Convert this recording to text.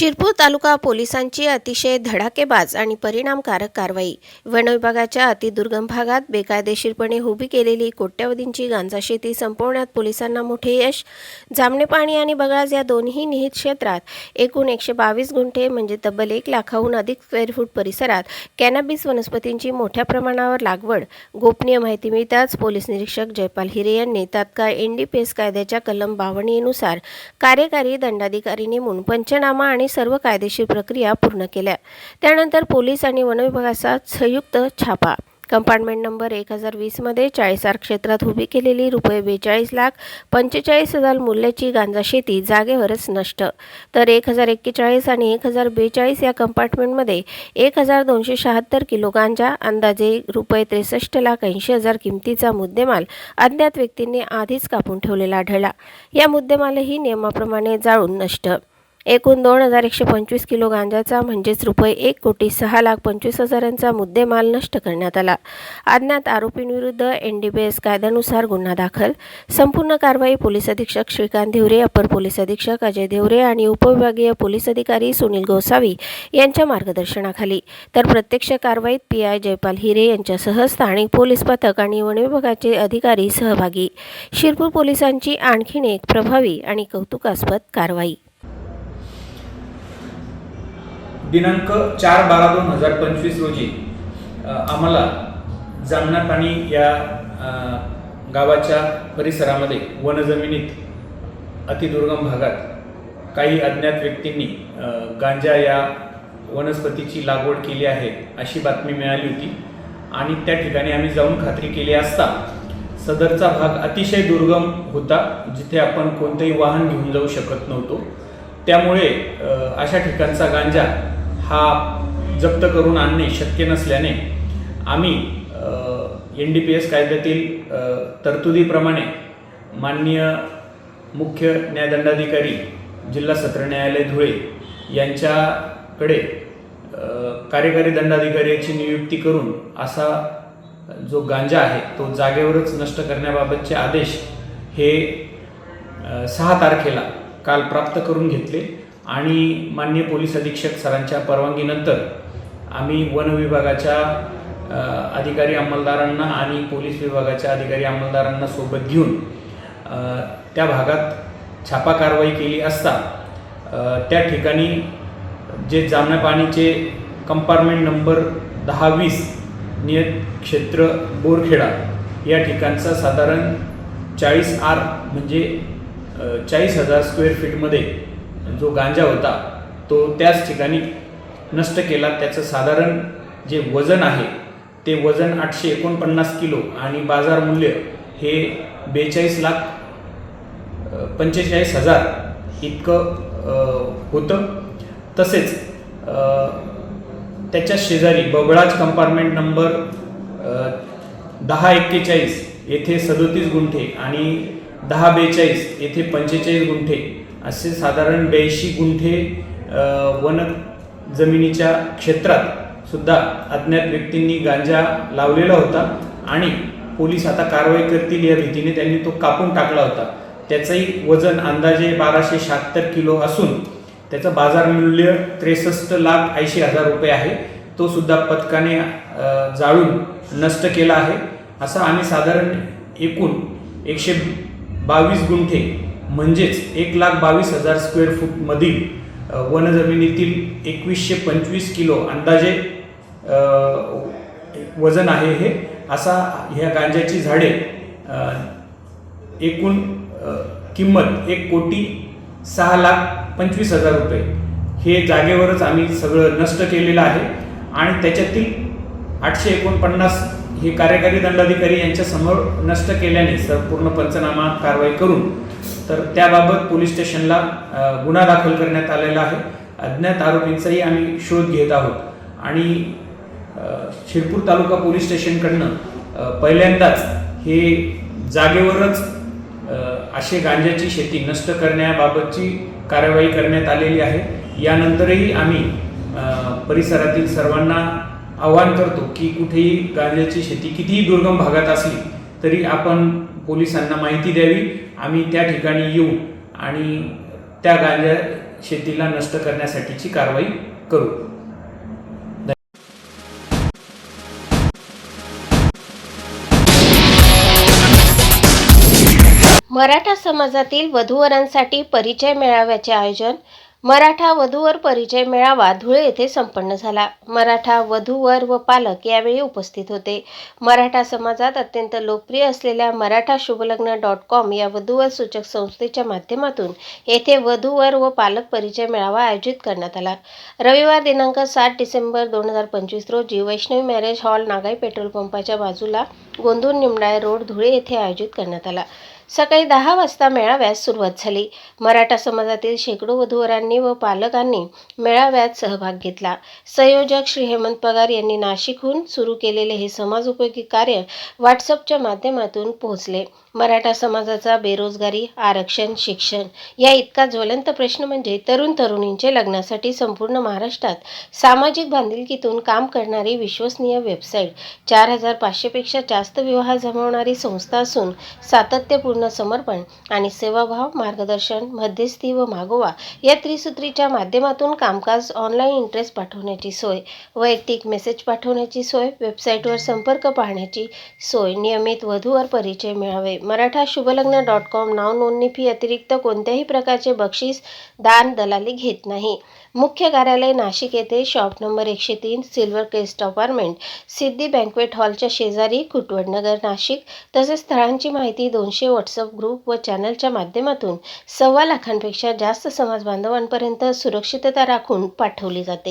शिरपूर तालुका पोलिसांची अतिशय धडाकेबाज आणि परिणामकारक कारवाई. वनविभागाच्या अतिदुर्गम भागात बेकायदेशीरपणे उभी केलेली कोट्यवधींची गांजा शेती संपवण्यात पोलिसांना मोठे यश. जामणे पाणी आणि बगळाज या दोन्ही निहित क्षेत्रात एकूण एकशे बावीस गुंठे म्हणजे तब्बल एक लाखाहून अधिक स्क्वेअर फूट परिसरात कॅनॅबिस वनस्पतींची मोठ्या प्रमाणावर लागवड. गोपनीय माहिती मिळताच पोलीस निरीक्षक जयपाल हिरे यांनी तात्काळ एस कायद्याच्या कलम बावणीनुसार कार्यकारी दंडाधिकारी नेमून पंचनामा आणि सर्व कायदेशीर प्रक्रिया पूर्ण केल्या. त्यानंतर पोलीस आणि वनविभागाचा संयुक्त छापा. कंपार्टमेंट नंबर एक हजार वीसमध्ये चाळीसार क्षेत्रात उभी केलेली रुपये बेचाळीस लाख पंचेचाळीस हजार मूल्याची गांजा शेती जागेवरच नष्ट. तर एक हजार एक्केचाळीस आणि एक हजार बेचाळीस या कंपार्टमेंटमध्ये एक हजार दोनशे शहात्तर किलो गांजा अंदाजे रुपये त्रेसष्ट लाख ऐंशी हजार किमतीचा मुद्देमाल अज्ञात व्यक्तींनी आधीच कापून ठेवलेला आढळला. या मुद्देमालही नियमाप्रमाणे जाळून नष्ट. एकूण दोन हजार एकशे पंचवीस किलो गांजाचा म्हणजेच रुपये एक कोटी सहा लाख पंचवीस हजारांचा मुद्देमाल नष्ट करण्यात आला. अज्ञात आरोपींविरुद्ध एन डी बी एस कायद्यानुसार गुन्हा दाखल. संपूर्ण कारवाई पोलीस अधीक्षक श्रीकांत धिवरे अपर पोलीस अधीक्षक अजय देवरे आणि उपविभागीय पोलीस अधिकारी सुनील गोसावी यांच्या मार्गदर्शनाखाली. तर प्रत्यक्ष कारवाईत पी आय जयपाल हिरे यांच्यासह स्थानिक पोलीस पथक आणि वन विभागाचे अधिकारी सहभागी. शिरपूर पोलिसांची आणखीन एक प्रभावी आणि कौतुकास्पद कारवाई. दिनांक चार बारा दोन हजार पंचवीस रोजी आम्हाला जामना पाणी या गावाच्या परिसरामध्ये वनजमिनीत अतिदुर्गम भागात काही अज्ञात व्यक्तींनी गांजा या वनस्पतीची लागवड केली आहे अशी बातमी मिळाली होती. आणि त्या ठिकाणी आम्ही जाऊन खात्री केली असता सदरचा भाग अतिशय दुर्गम होता जिथे आपण कोणतंही वाहन घेऊन जाऊ शकत नव्हतो. त्यामुळे अशा ठिकाणचा गांजा हा जप्त करून आणणे शक्य नसल्याने आम्ही एन डी पी एस कायद्यातील तरतुदीप्रमाणे माननीय मुख्य न्यायदंडाधिकारी जिल्हा सत्र न्यायालय धुळे यांच्याकडे कार्यकारी दंडाधिकाऱ्याची नियुक्ती करून असा जो गांजा आहे तो जागेवरच नष्ट करण्याबाबतचे आदेश हे सहा तारखेला काल प्राप्त करून घेतले. आणि माननीय पोलीस अधीक्षक सरांच्या परवानगीनंतर आम्ही वन विभागाच्या अधिकारी अंमलदारांना आणि पोलीस विभागाच्या अधिकारी अंमलदारांना सोबत घेऊन त्या भागात छापा कारवाई केली असता त्या ठिकाणी जे जामण्या पाणीचे कंपार्टमेंट नंबर दहा वीस नियत क्षेत्र बोरखेडा या ठिकाणचा साधारण चाळीस आर म्हणजे चाळीस हजार स्क्वेअर फीटमध्ये जो गांजा होता तो त्याच ठिकाणी नष्ट केला. त्याचं साधारण जे वजन आहे ते वजन आठशे एकोणपन्नास किलो आणि बाजार मूल्य हे बेचाळीस लाख पंचेचाळीस हजार इतकं होतं. तसेच त्याच्या शेजारी बबळाज कंपार्टमेंट नंबर दहा एक्केचाळीस येथे सदोतीस गुंठे आणि दहा बेचाळीस येथे पंचेचाळीस गुंठे असे साधारण ब्याऐंशी गुंठे वन जमिनीच्या क्षेत्रात सुद्धा अज्ञात व्यक्तींनी गांजा लावलेला होता आणि पोलीस आता कारवाई करतील या भीतीने त्यांनी तो कापून टाकला होता. त्याचंही वजन अंदाजे बाराशे शहात्तर किलो असून त्याचं बाजार मूल्य त्रेसष्ट लाख ऐंशी हजार रुपये आहे. तो सुद्धा पथकाने जाळून नष्ट केला आहे. असा आम्ही साधारण एकूण एकशे बावीस गुंठे म्हणजेच एक लाख बावीस हजार स्क्वेअर फूटमधील वनजमिनीतील एकवीसशे पंचवीस किलो अंदाजे वजन आहे हे. असा ह्या गांजाची झाडे एकूण किंमत एक कोटी सहा लाख पंचवीस हजार रुपये. हे जागेवरच आम्ही सगळं नष्ट केलेलं आहे. आणि त्याच्यातील आठशे एकोणपन्नास हे कार्यकारी दंडाधिकारी यांच्या समोर नष्ट केल्याने संपूर्ण पंचनामा कारवाई करून तर त्याबाबत पोलीस स्टेशनला गुन्हा दाखल करण्यात आलेला आहे. अज्ञात आरोपींचाही आम्ही शोध घेत आहोत. आणि शिरपूर तालुका पोलीस स्टेशनकडनं पहिल्यांदाच हे जागेवरच असे गांजाची शेती नष्ट करण्याबाबतची कारवाई करण्यात आलेली आहे. यानंतरही आम्ही परिसरातील सर्वांना आवाहन करतो की कुठेही गांजाची शेती कितीही दुर्गम भागात असली तरी आपण पोलिसांना माहिती द्यावी. आम्ही त्या ठिकाणी येऊ आणि त्या गांजा शेतीला नष्ट करण्यासाठीची कारवाई करू. मराठा समाजातील वधूवरांसाठी परिचय मेळाव्याचे आयोजन मराठा वधूवर परिचय मेळावा धुळे येथे संपन्न झाला. मराठा वधूवर व पालक यावेळी उपस्थित होते. मराठा समाजात अत्यंत लोकप्रिय असलेल्या मराठा शुभलग्न डॉट कॉम या वधूवर सूचक संस्थेच्या माध्यमातून येथे वधूवर व पालक परिचय मेळावा आयोजित करण्यात आला. रविवार दिनांक सात डिसेंबर दोन हजार पंचवीस रोजी Vaishnavi marriage hall Nagai petrol पंपाच्या बाजूला गोंदूर निमडाळे रोड धुळे येथे आयोजित करण्यात आला. सकाळी दहा वाजता मेळाव्यास सुरुवात झाली. मराठा समाजातील शेकडो वधूवरांनी व पालकांनी मेळाव्यात सहभाग घेतला. संयोजक श्री हेमंत पगार यांनी नाशिकहून सुरू केलेले हे समाजोपयोगी कार्य व्हॉट्सअपच्या माध्यमातून पोहोचले. मराठा समाजाचा बेरोजगारी आरक्षण शिक्षण या इतका ज्वलंत प्रश्न म्हणजे तरुण तरुणींचे लग्नासाठी संपूर्ण महाराष्ट्रात सामाजिक बांधिलकीतून काम करणारी विश्वसनीय वेबसाईट चार हजार पाचशेपेक्षा जास्त विवाह जमवणारी संस्था असून सातत्यपूर्ण समर्पण आणि सेवाभाव मार्गदर्शन मध्यस्थी व मागोवा या त्रिसूत्रीच्या माध्यमातून कामकाज ऑनलाईन इंटरेस्ट पाठवण्याची सोय वैयक्तिक मेसेज पाठवण्याची सोय वेबसाईटवर संपर्क पाहण्याची सोय नियमित वधूवर परिचय मिळावे मराठा शुभलग्न डॉट कॉम नाव नोंदणी फी अतिरिक्त कोणत्याही प्रकारचे बक्षीस दान दलाली घेत नाही. मुख्य कार्यालय नाशिक येथे शॉप नंबर एकशे तीन silver crest apartment Siddhi banquet हॉलच्या शेजारी कुटवडनगर नाशिक तसेच स्थळांची माहिती दोनशे व्हॉट्सअप ग्रुप व चॅनलच्या माध्यमातून सव्वा लाखांपेक्षा जास्त समाजबांधवांपर्यंत सुरक्षितता राखून पाठवली जाते.